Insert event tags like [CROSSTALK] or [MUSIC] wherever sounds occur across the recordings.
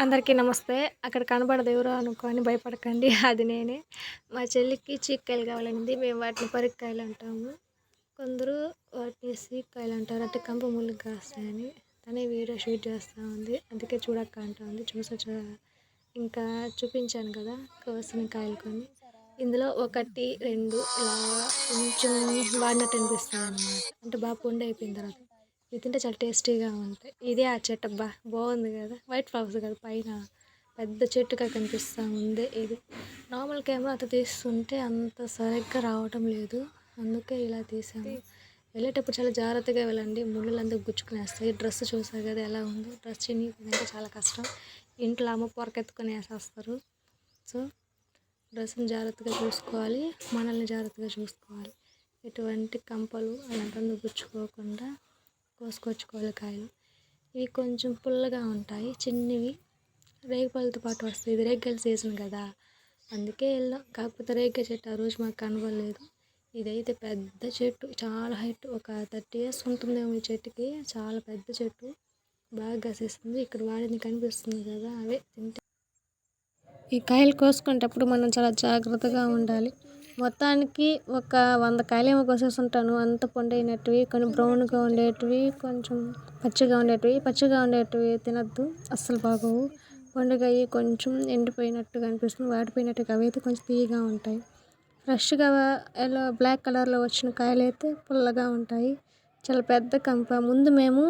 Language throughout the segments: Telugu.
అందరికీ నమస్తే. అక్కడ కనబడదు ఎవరో అనుకొని భయపడకండి. [LAUGHS] అది నేనే. మా చెల్లికి చీక్కాయలు కావాలండి. మేము వాటిని పరిక్కాయలు అంటాము. కొందరు వాటిని సీక్కాయలు అంటారు. అంటే కంప ముళ్ళు కాస్తాయని. తనే వీడియో షూట్ చేస్తూ ఉంది. అందుకే చూడక్క అంటుంది చూసొచ్చు? ఇంకా చూపించాను కదా కోసిన కాయలు కొన్ని. ఇందులో ఒకటి రెండు ఇలా కొంచెం వాడినట్టు అనిపిస్తుంది అన్నమాట. అంటే బాగా పొండి అయిపోయిన తర్వాత. ఇది తింటే చాలా టేస్టీగా ఉంటాయి ఇదే ఆ చెట్టు అబ్బా బాగుంది కదా. వైట్ ఫ్లవర్స్ కదా పైన పెద్ద చెట్టుగా కనిపిస్తూ ఉంది ఇది. నార్మల్ కెమెరా అంత తీస్తుంటే అంత సరిగ్గా రావటం లేదు. అందుకే ఇలా తీసాను. వెళ్ళేటప్పుడు చాలా జాగ్రత్తగా వెళ్ళండి. ముళ్ళు అందుకు గుచ్చుకునేస్తాయి. డ్రెస్ చూసారు కదా ఎలా ఉందో. డ్రెస్ చినిగిపోయిందంటే చాలా కష్టం. ఇంట్లో అమ్మ పొరకెత్తుకొని వేసేస్తారు. సో డ్రెస్ని జాగ్రత్తగా చూసుకోవాలి. మనల్ని జాగ్రత్తగా చూసుకోవాలి. ఎటువంటి కంపలు అలాంటి గుచ్చుకోకుండా కోసుకొచ్చుకోవాలి కాయలు. ఇవి కొంచెం పుల్లగా ఉంటాయి చిన్నవి. రేగుపళ్ళతో పాటు వస్తాయి. ఇది రేగికాయల సీజన్ కదా. అందుకే వెళ్ళాం కాకపోతే రేగ్గా చెట్టు ఆ రోజు మాకు కనబడలేదు ఇదైతే పెద్ద చెట్టు. చాలా హైట్. ఒక థర్టీ ఇయర్స్ ఉంటుందేమో ఈ చెట్టుకి. చాలా పెద్ద చెట్టు. బాగా గసేస్తుంది. ఇక్కడ వాడింది కనిపిస్తుంది కదా. అవే తింటే. ఈ కాయలు కోసుకునేటప్పుడు మనం చాలా జాగ్రత్తగా ఉండాలి. మొత్తానికి ఒక వంద కాయలేమో కోసేసుంటాను. అంత పండైనటివి కొన్ని బ్రౌన్గా ఉండేటివి కొంచెం పచ్చిగా ఉండేటివి. పచ్చిగా ఉండేటివి తినద్దు అస్సలు బాగోవు. పండుగయి కొంచెం ఎండిపోయినట్టుగా అనిపిస్తుంది. వాడిపోయినట్టుగా అవి అయితే కొంచెం తీయగా ఉంటాయి. ఫ్రెష్గా ఎల్లో బ్లాక్ కలర్లో వచ్చిన కాయలు అయితే పుల్లగా ఉంటాయి. చాలా పెద్ద కంప. ముందు మేము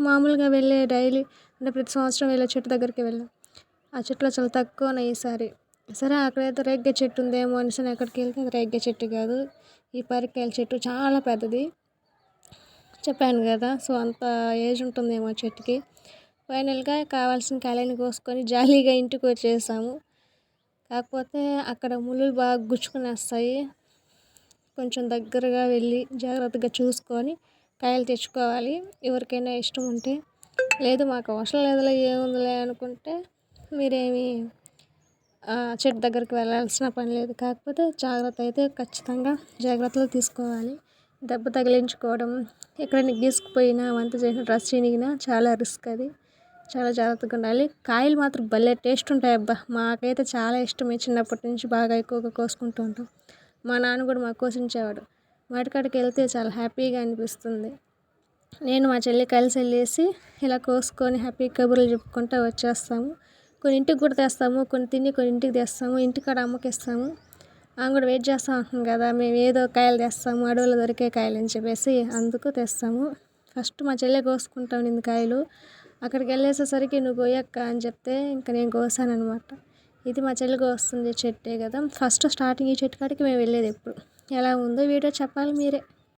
మామూలుగా వెళ్ళే డైలీ అంటే ప్రతి సంవత్సరం వెళ్ళే చెట్టు దగ్గరికి వెళ్ళాం. ఆ చెట్లో చాలా తక్కువ ఈసారి. సరే అక్కడైతే రేగ్గ చెట్టు ఉందేమో అనేసి అక్కడికి వెళ్తే అది రేగ్గ చెట్టు కాదు. ఈ పరికాయల చెట్టు చాలా పెద్దది. చెప్పాను కదా సో అంత ఏజ్ ఉంటుందేమో చెట్టుకి. ఫైనల్గా కావాల్సిన కాయలను కోసుకొని జాలీగా ఇంటికి వచ్చేసాము. కాకపోతే అక్కడ ముళ్ళు బాగా గుచ్చుకునేస్తాయి కొంచెం దగ్గరగా వెళ్ళి జాగ్రత్తగా చూసుకొని కాయలు తెచ్చుకోవాలి. ఎవరికైనా ఇష్టం ఉంటే. లేదు మాకు అవసరం లేదులే ఏముందిలే అనుకుంటే మీరేమి చెట్టు దగ్గరికి వెళ్ళాల్సిన పని లేదు. కాకపోతే జాగ్రత్త అయితే ఖచ్చితంగా జాగ్రత్తలు తీసుకోవాలి. దెబ్బ తగిలించుకోవడం ఎక్కడైనా గీసుకుపోయినా వంట చేసిన డ్రెస్ చినిగినా చాలా రిస్క్ అది. చాలా జాగ్రత్తగా ఉండాలి. కాయలు మాత్రం భలే టేస్ట్ ఉంటాయి అబ్బా. మాకైతే చాలా ఇష్టమే చిన్నప్పటి నుంచి బాగా ఎక్కువగా కోసుకుంటూ ఉంటాం. మా నాన్న కూడా మాకు కోసించేవాడు. వాటికాడికి వెళ్తే చాలా హ్యాపీగా అనిపిస్తుంది. నేను మా చెల్లి కలిసి వెళ్ళేసి ఇలా కోసుకొని హ్యాపీ కబుర్లు చెప్పుకుంటూ వచ్చేస్తాము. కొన్ని ఇంటికి కూడా తెస్తాము కొన్ని తిని కొన్ని ఇంటికి తెస్తాము ఇంటికాడ అమ్మకిస్తాము. ఆమె కూడా వెయిట్ చేస్తూ ఉంటుంది కదా మేము ఏదో కాయలు తెస్తాము అడవులు దొరికే కాయలు అని చెప్పేసి అందుకు తెస్తాము. ఫస్ట్ మా చెల్లె కోసుకుంటా ఉండింది కాయలు. అక్కడికి వెళ్ళేసేసరికి నువ్వు కోయక్క అని చెప్తే ఇంకా నేను కోసాను అనమాట ఇది మా చెల్లె కోస్తుంది చెట్టే కదా. ఫస్ట్ స్టార్టింగ్ ఈ చెట్టు కాడికి మేము వెళ్ళేది ఎప్పుడు. ఎలా ఉందో వీడియో చెప్పాలి మీరే.